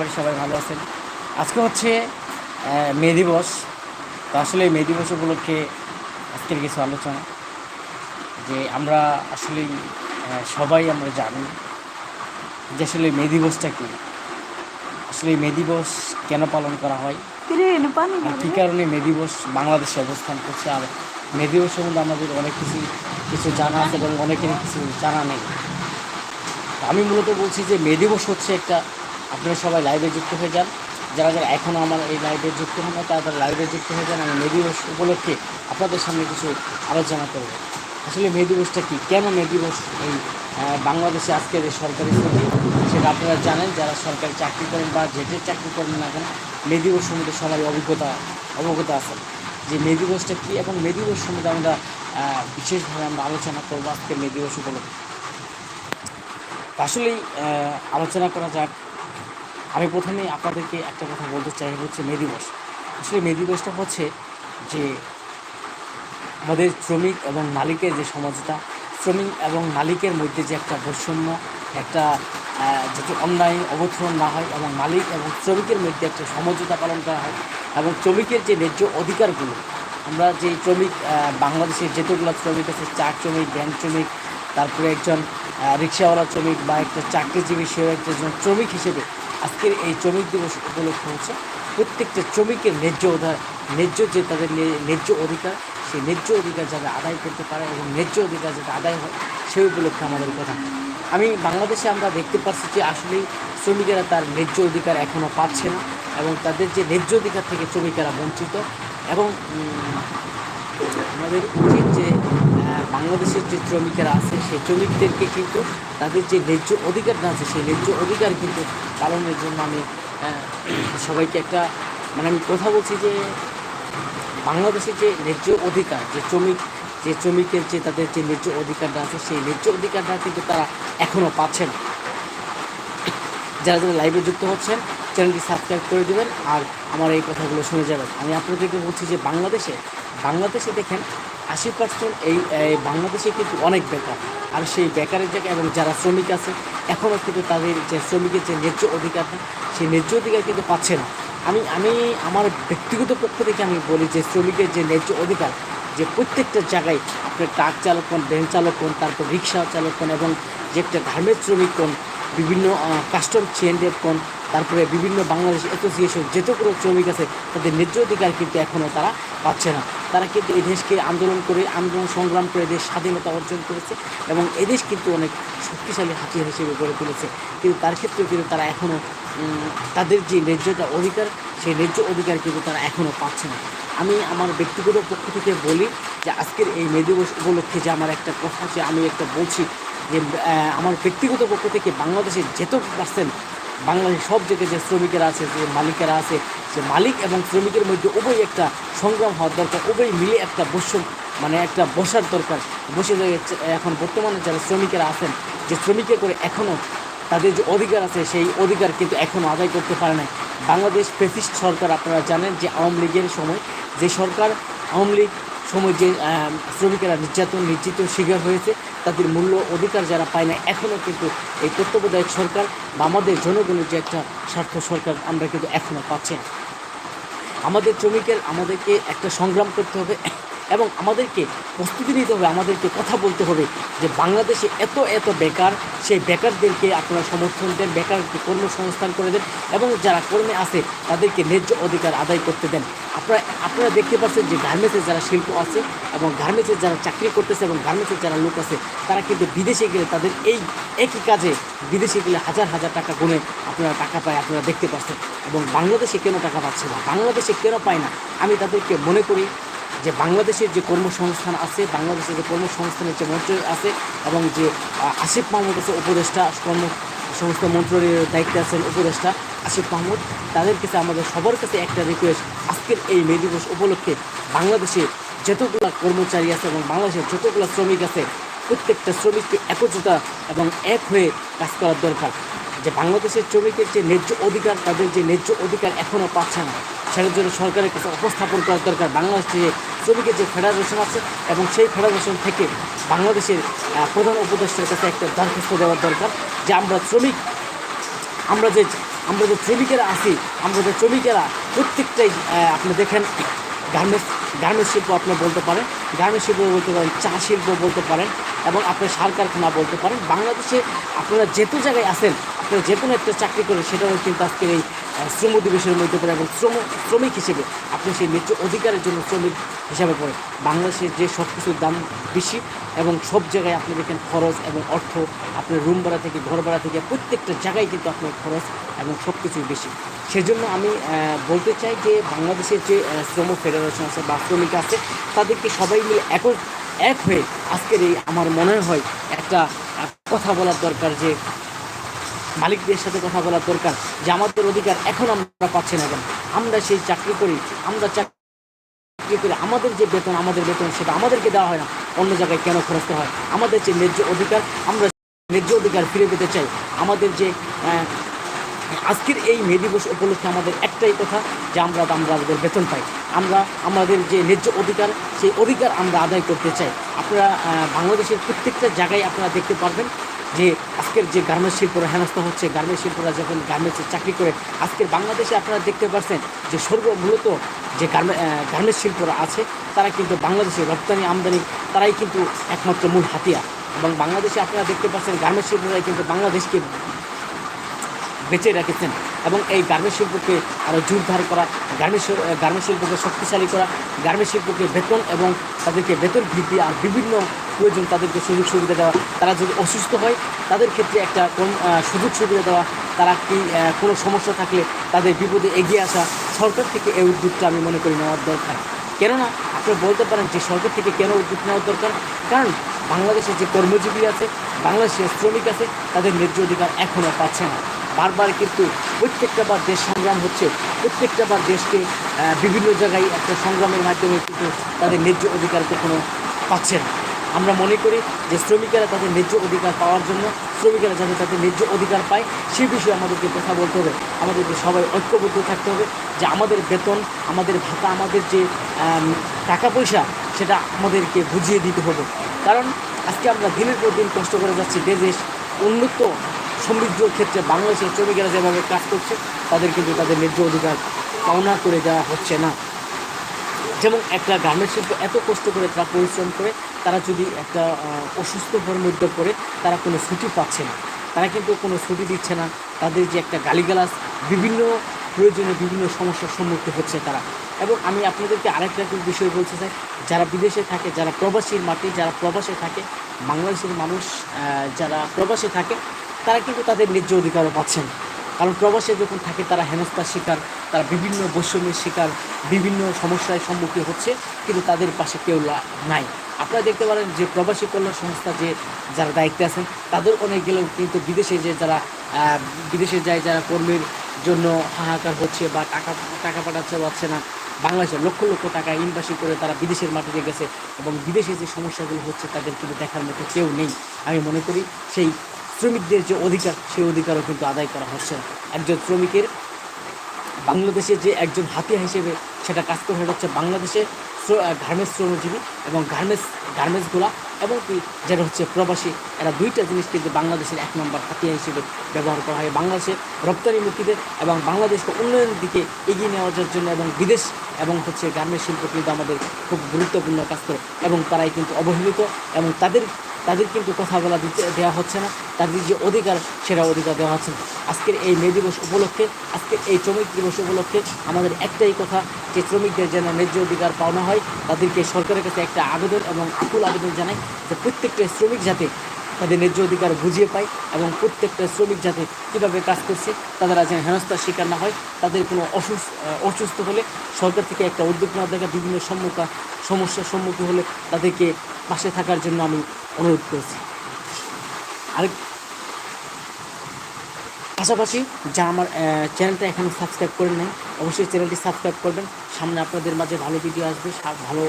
করি সবাই ভালো আছেন। আজকে হচ্ছে মে দিবস। তো আসলে মে দিবস উপলক্ষে আজকের কিছু আলোচনা। যে আমরা আসলে সবাই আমরা জানি যে আসলে মে দিবসটা কী। আসলে মে দিবস কেন পালন করা হয়? কী কারণে মে দিবস বাংলাদেশে অবস্থান করছে? আর মে দিবস সম্বন্ধে আমাদের অনেক কিছু কিছু জানা আছে এবং অনেকের কিছু জানা নেই। আমি মূলত বলছি যে মে দিবস হচ্ছে একটা আপনারা সবাই লাইভে যুক্ত হয়ে যান। যারা যারা এখনও আমার এই লাইভে যুক্ত হন না, তারা তারা লাইভে যুক্ত হয়ে যান। আমি মে দিবস উপলক্ষে আপনাদের সামনে কিছু আলোচনা করব। আসলে মে দিবসটা কী? কেন মে দিবস এই বাংলাদেশে আজকের এই সরকারি ছুটি সেটা আপনারা জানেন, যারা সরকারি চাকরি করেন বা যেটার চাকরি করেন না কেন মে দিবস সম্বন্ধে সবাই অভিজ্ঞতা, অবগত আছেন যে মে দিবসটা কী এবং মে দিবস সম্বন্ধে আমরা বিশেষভাবে আমরা আলোচনা করব আজকে মে দিবস উপলক্ষে। আসলেই আলোচনা করা যাক আমি প্রথমেই আপনাদেরকে একটা কথা বলতে চাই হচ্ছে মে দিবস আসলে মে দিবসটা হচ্ছে যে আমাদের শ্রমিক এবং মালিকের যে সমঝোতা শ্রমিক এবং মালিকের মধ্যে যে একটা বৈষম্য, একটা যাতে অন্যায় অবতরণ না হয় এবং মালিক এবং শ্রমিকের মধ্যে একটা সমঝোতা পালন করা হয় এবং শ্রমিকের যে ন্যায্য অধিকারগুলো, আমরা যে শ্রমিক বাংলাদেশের যেতগুলো শ্রমিক আছে চা শ্রমিক ব্যাংক শ্রমিক, তারপরে একজন রিক্সাওয়ালা শ্রমিক বা একটা চাকরিজীবী, সেও একজন শ্রমিক হিসেবে আজকের এই শ্রমিক দিবস উপলক্ষ হচ্ছে প্রত্যেকটা শ্রমিকের ন্যায্য অধার ন্যায্য যে তাদের ন্যায্য অধিকার, সেই ন্যায্য অধিকার যাতে আদায় করতে পারে এবং ন্যায্য অধিকার যাতে আদায় হয়, সেই উপলক্ষে আমাদের কথা। আমি বাংলাদেশে আমরা দেখতে পাচ্ছি যে আসলেই শ্রমিকেরা তার ন্যায্য অধিকার এখনও পাচ্ছে না এবং তাদের যে ন্যায্য অধিকার থেকে শ্রমিকেরা বঞ্চিত এবং আমাদের উচিত যে বাংলাদেশের যে শ্রমিকেরা আছে, সেই শ্রমিকদেরকে কিন্তু তাদের যে ন্যায্য অধিকারটা আছে, সেই ন্যায্য অধিকার কিন্তু পালনের জন্য আমি সবাইকে একটা মানে আমি কথা বলছি যে বাংলাদেশের যে ন্যায্য অধিকার, যে শ্রমিক, যে শ্রমিকের যে তাদের যে ন্যায্য অধিকারটা আছে, সেই ন্যায্য অধিকারটা কিন্তু তারা এখনও পাচ্ছে না। যারা যারা লাইভে যুক্ত হচ্ছেন, চ্যানেলটি সাবস্ক্রাইব করে দেবেন আর আমার এই কথাগুলো শুনে যাবেন। আমি আপনাদেরকে বলছি যে বাংলাদেশে বাংলাদেশে দেখেন আশি পার্সেন্ট এই বাংলাদেশে কিন্তু অনেক বেকার। আর সেই বেকারের জায়গায় এবং যারা শ্রমিক আছে এখনও কিন্তু তাদের যে শ্রমিকের যে ন্যায্য অধিকারটা সেই ন্যায্য অধিকার কিন্তু পাচ্ছে না। আমি আমি আমার ব্যক্তিগত পক্ষ থেকে আমি বলি যে শ্রমিকের যে ন্যায্য অধিকার, যে প্রত্যেকটা জায়গায় আপনি ট্রাক চালক হন ভ্যান চালক হন তারপর রিক্সা চালক হন এবং যে একটা গার্মেন্টস শ্রমিক কোন বিভিন্ন কাস্টম চেনডেপ কোন তারপরে বিভিন্ন বাংলাদেশ অ্যাসোসিয়েশন যেতগুলো শ্রমিক আছে, তাদের ন্যায্য অধিকার কিন্তু এখনও তারা পাচ্ছে না। তারা কিন্তু এই দেশকে আন্দোলন করে, আন্দোলন সংগ্রাম করে দেশ স্বাধীনতা অর্জন করেছে এবং এদেশ কিন্তু অনেক শক্তিশালী হাতিয়ার হিসেবে গড়ে তুলেছে। কিন্তু তার ক্ষেত্রেও কিন্তু তারা এখনও তাদের যে ন্যায্যতা অধিকার, সেই ন্যায্য অধিকার কিন্তু তারা এখনও পাচ্ছে না। আমি আমার ব্যক্তিগত পক্ষ থেকে বলি যে আজকের এই মে দিবস উপলক্ষে যে আমার একটা কথা যে আমি একটা বলছি যে আমার ব্যক্তিগত পক্ষ থেকে বাংলাদেশের যেত পার্সেন্ট বাংলাদেশের সব জায়গায় যে শ্রমিকেরা আছে, যে মালিকেরা আছে সে মালিক এবং শ্রমিকের মধ্যে উভয় একটা সংগ্রাম হওয়ার দরকার, উভয় মিলে একটা বস মানে একটা বসার দরকার। বসে এখন বর্তমানে যারা শ্রমিকেরা আছেন, যে শ্রমিকের করে এখনও তাদের যে অধিকার আছে, সেই অধিকার কিন্তু এখনও আদায় করতে পারে নাই। বাংলাদেশ ফেসিস্ট সরকার, আপনারা জানেন যে আওয়ামী লীগের সময় যে সরকার আওয়ামী লীগ সময় যে শ্রমিকেরা নির্যাতন নির্যাতন শিকার হয়েছে, তাদের মূল্য অধিকার যারা পায় না এখনও কিন্তু এই তত্ত্বাবধায়ক সরকার বা আমাদের জনগণের যে একটা স্বার্থ সরকার, আমরা কিন্তু এখনও পাচ্ছি না। আমাদের শ্রমিকের, আমাদেরকে একটা সংগ্রাম করতে হবে এবং আমাদেরকে প্রস্তুতি নিতে হবে, আমাদেরকে কথা বলতে হবে যে বাংলাদেশে এত এত বেকার, সেই বেকারদেরকে আপনারা সমর্থন দেন, বেকারকে কর্মসংস্থান করে দেন এবং যারা কর্মে আছে তাদেরকে ন্যায্য অধিকার আদায় করতে দেন। আপনারা আপনারা দেখতে পাচ্ছেন যে গার্মেন্টসের যারা শিল্প আছে এবং গার্মেন্টসের যারা চাকরি করতেছে এবং গার্মেন্টসের যারা লোক আছে, তারা কিন্তু বিদেশে গেলে তাদের এই একই কাজে বিদেশে গেলে হাজার হাজার টাকা গুণে আপনারা টাকা পায়, আপনারা দেখতে পাচ্ছেন। এবং বাংলাদেশে কেন টাকা পাচ্ছে না? বাংলাদেশে কেন পায় না? আমি তাদেরকে মনে করি যে বাংলাদেশের যে কর্মসংস্থান আছে, বাংলাদেশের যে কর্মসংস্থানের যে মন্ত্রী আছে এবং যে আসিফ মাহমুদ আছে উপদেষ্টা কর্ম সমস্ত মন্ত্রণের দায়িত্বে আছেন উপদেষ্টা আসিফ মাহমুদ। তাদের কাছে আমাদের সবার কাছে একটা রিকোয়েস্ট আজকের এই মে দিবস উপলক্ষে বাংলাদেশে যতগুলো কর্মচারী আছে এবং বাংলাদেশের যতগুলো শ্রমিক আছে, প্রত্যেকটা শ্রমিককে একত্রতা এবং এক হয়ে কাজ করার দরকার। যে বাংলাদেশের শ্রমিকের যে ন্যায্য অধিকার, তাদের যে ন্যায্য অধিকার এখনও পাচ্ছে না। সেটার জন্য সরকারের কাছে উপস্থাপন করা দরকার। বাংলাদেশে যে শ্রমিকের যে ফেডারেশন আছে এবং সেই ফেডারেশন থেকে বাংলাদেশের প্রধান উপদেষ্টার কাছে একটা দরখাস্ত দেওয়ার দরকার যে আমরা শ্রমিক, আমরা যে আমরা যে শ্রমিকেরা আছি, আমরা যে শ্রমিকেরা প্রত্যেকটাই আপনি দেখেন, গার্মেন্টস গার্মেন্টস শিল্প আপনি বলতে পারেন, গার্মেন্টস শিল্প বলতে পারেন, চা শিল্প বলতে পারেন এবং আপনি সার কারখানা বলতে পারেন। বাংলাদেশে আপনারা যেত জায়গায় আছেন, আপনারা যে কোনো একটা চাকরি করেন সেটাও কিন্তু আজকের এই শ্রম দিবসের মধ্যে পড়ে এবং শ্রম, শ্রমিক হিসেবে আপনি সেই ন্যায্য অধিকারের জন্য শ্রমিক হিসাবে পড়ে। বাংলাদেশে যে সব কিছুর দাম বেশি এবং সব জায়গায় আপনি দেখেন খরচ এবং অর্থ, আপনার রুম ভাড়া থেকে, ঘর ভাড়া থেকে প্রত্যেকটা জায়গায় কিন্তু আপনার খরচ এবং সব কিছুই বেশি। সেজন্য আমি বলতে চাই যে বাংলাদেশের যে শ্রম ফেডারেশন আছে বা শ্রমিক আছে, তাদেরকে সবাই মিলে এক এক হয়ে আজকের এই আমার মনে হয় একটা কথা বলার দরকার যে মালিকদের সাথে কথা বলার দরকার যে আমাদের অধিকার এখন আমরা পাচ্ছি না কেন? আমরা সেই চাকরি করি, আমরা চাকরি করি, আমাদের যে বেতন, আমাদের বেতন সেটা আমাদেরকে দেওয়া হয় না। অন্য জায়গায় কেন খরচ হয়? আমাদের যে ন্যায্য অধিকার, আমরা ন্যায্য অধিকার ফিরে পেতে চাই। আমাদের যে আজকের এই মে দিবস উপলক্ষে আমাদের একটাই কথা যে আমরা আমরা আমাদের বেতন পাই। আমরা আমাদের যে ন্যায্য অধিকার, সেই অধিকার আমরা আদায় করতে চাই। আপনারা বাংলাদেশের প্রত্যেকটা জায়গায় আপনারা দেখতে পারবেন যে আজকের যে গার্মেন্টস শিল্পরা হেনস্থা হচ্ছে গার্মেন্টস শিল্পরা যখন গার্মেন্টসে চাকরি করে, আজকের বাংলাদেশে আপনারা দেখতে পাচ্ছেন যে সর্ব মূলত যে গার্মেন্ট গার্মেন্টস শিল্পরা আছে, তারা কিন্তু বাংলাদেশে রপ্তানি আমদানি, তারাই কিন্তু একমাত্র মূল হাতিয়ার। এবং বাংলাদেশে আপনারা দেখতে পাচ্ছেন গার্মেন্টস শিল্পরাই কিন্তু বাংলাদেশকে বেঁচে রেখেছেন। এবং এই গার্মেন্টস শিল্পকে আরও জোরদার করা গার্মেন্টস গার্মেন্ট শিল্পকে শক্তিশালী করা গার্মেন্ট শিল্পকে বেতন এবং তাদেরকে বেতন বৃদ্ধি আর বিভিন্ন প্রয়োজন তাদেরকে সুযোগ সুবিধা দেওয়া, তারা যদি অসুস্থ হয়, তাদের ক্ষেত্রে একটা সুযোগ সুবিধা দেওয়া, তারা কি কোনো সমস্যা থাকলে তাদের বিপদে এগিয়ে আসা সরকার থেকে এই উদ্যোগটা আমি মনে করি নেওয়ার দরকার। কেননা আপনি বলতে পারেন যে সরকার থেকে কেন উদ্যোগ নেওয়ার দরকার? কারণ বাংলাদেশের যে কর্মজীবী আছে, বাংলাদেশের শ্রমিক আছে, তাদের ন্যায্য অধিকার এখনও পাচ্ছে না। বারবার কিন্তু প্রত্যেকটা বার দেশ সংগ্রাম হচ্ছে, প্রত্যেকটা বার দেশকে বিভিন্ন জায়গায় একটা সংগ্রামের মাধ্যমে কিন্তু তাদের ন্যায্য অধিকার কখনো পাচ্ছে না। আমরা মনে করি যে শ্রমিকেরা তাদের ন্যায্য অধিকার পাওয়ার জন্য, শ্রমিকেরা যাতে তাদের ন্যায্য অধিকার পায়, সে বিষয়ে আমাদেরকে কথা বলতে হবে। আমাদেরকে সবাই ঐক্যবদ্ধ থাকতে হবে যে আমাদের বেতন, আমাদের ভাতা, আমাদের যে টাকা পয়সা সেটা আমাদেরকে বুঝিয়ে দিতে হবে। কারণ আজকে আমরা দিনের পর দিন কষ্ট করে যাচ্ছি যে দেশ উন্নত সমৃদ্ধির ক্ষেত্রে বাংলাদেশের শ্রমিকেরা যেভাবে কাজ করছে, তাদের কিন্তু তাদের ন্যায্য অধিকার পাওনা করে দেওয়া হচ্ছে না। যেমন একটা গার্মেন্টস শিল্প এত কষ্ট করে তারা পরিশ্রম করে, তারা যদি একটা অসুস্থ মধ্যে পড়ে, তারা কোনো ছুটি পাচ্ছে না। তারা কিন্তু কোনো ছুটি দিচ্ছে না। তাদের যে একটা গালিগালাজ, বিভিন্ন প্রয়োজনে বিভিন্ন সমস্যার সম্মুখীন হচ্ছে তারা। এবং আমি আপনাদেরকে আরেকটা বিষয় বলতে চাই। যারা বিদেশে থাকে, যারা প্রবাসীর মাটি, যারা প্রবাসে থাকে, বাংলাদেশের মানুষ যারা প্রবাসে থাকে তারা কিন্তু তাদের ন্যায্য অধিকারও পাচ্ছেন। কারণ প্রবাসে যখন থাকে, তারা হেনস্থার শিকার, তারা বিভিন্ন বৈষম্যের শিকার, বিভিন্ন সমস্যায় সম্মুখীন হচ্ছে, কিন্তু তাদের পাশে কেউ নাই। আপনারা দেখতে পারেন যে প্রবাসী কল্যাণ সংস্থা যে যারা দায়িত্বে আছেন, তাদের অনেক গেলেও কিন্তু বিদেশে যে যারা বিদেশে যায় যারা কর্মীর জন্য হাহাকার হচ্ছে বা টাকা টাকা পাঠাচ্ছে পাচ্ছে না, বাংলাদেশে লক্ষ লক্ষ টাকা ইনভাসি করে তারা বিদেশের মাটিতে গেছে এবং বিদেশে যে সমস্যাগুলো হচ্ছে তাদের কিন্তু দেখার মতো কেউ নেই। আমি মনে করি সেই শ্রমিকদের যে অধিকার, সেই অধিকারও কিন্তু আদায় করা হচ্ছে না। একজন শ্রমিকের বাংলাদেশে যে একজন হাতিয়া হিসেবে সেটা কাজ করে সেটা হচ্ছে বাংলাদেশে গার্মেন্টস শ্রমজীবী এবং গার্মেন্টস গার্মেন্টসগুলা এবং কি যেটা হচ্ছে প্রবাসী, এরা দুইটা জিনিস কিন্তু বাংলাদেশের এক নম্বর হাতিয়া হিসেবে ব্যবহার করা হয়। বাংলাদেশে রপ্তানিমুখীদের এবং বাংলাদেশকে উন্নয়নের দিকে এগিয়ে নেওয়ার জন্য এবং বিদেশ এবং হচ্ছে গার্মেন্টস শিল্প কিন্তু আমাদের খুব গুরুত্বপূর্ণ কাজ করে। এবং তারাই কিন্তু অবহেলিত এবং তাদের তাদের কিন্তু কথা বলা দিতে দেওয়া হচ্ছে না। তাদের যে অধিকার সেটা অধিকার দেওয়া হচ্ছে না। আজকের এই মে দিবস উপলক্ষে, আজকের এই শ্রমিক দিবস উপলক্ষে আমাদের একটাই কথা, যে শ্রমিকদের যেন ন্যায্য অধিকার পাওনা হয়, তাদেরকে সরকারের কাছে একটা আবেদন এবং আকুল আবেদন জানাই যে প্রত্যেকটা শ্রমিক যাতে তাদের ন্যায্য অধিকার বুঝিয়ে পায় এবং প্রত্যেকটা শ্রমিক যাতে কীভাবে কাজ করছে তারা যেন হেনস্থার শিকার না হয়, তাদের কোনো অসুস্থ অসুস্থ হলে সরকার থেকে একটা উদ্যোগ নেওয়া দরকার বিভিন্ন সম্মুখা, সমস্যার সম্মুখীন হলে তাদেরকে পাশে থাকার জন্য আমি অনুরোধ করেছি। আরেক পাশাপাশি যা আমার চ্যানেলটা এখনও সাবস্ক্রাইব করেন নাই, অবশ্যই চ্যানেলটি সাবস্ক্রাইব করবেন। সামনে আপনাদের মাঝে ভালো ভিডিও আসবে ভালো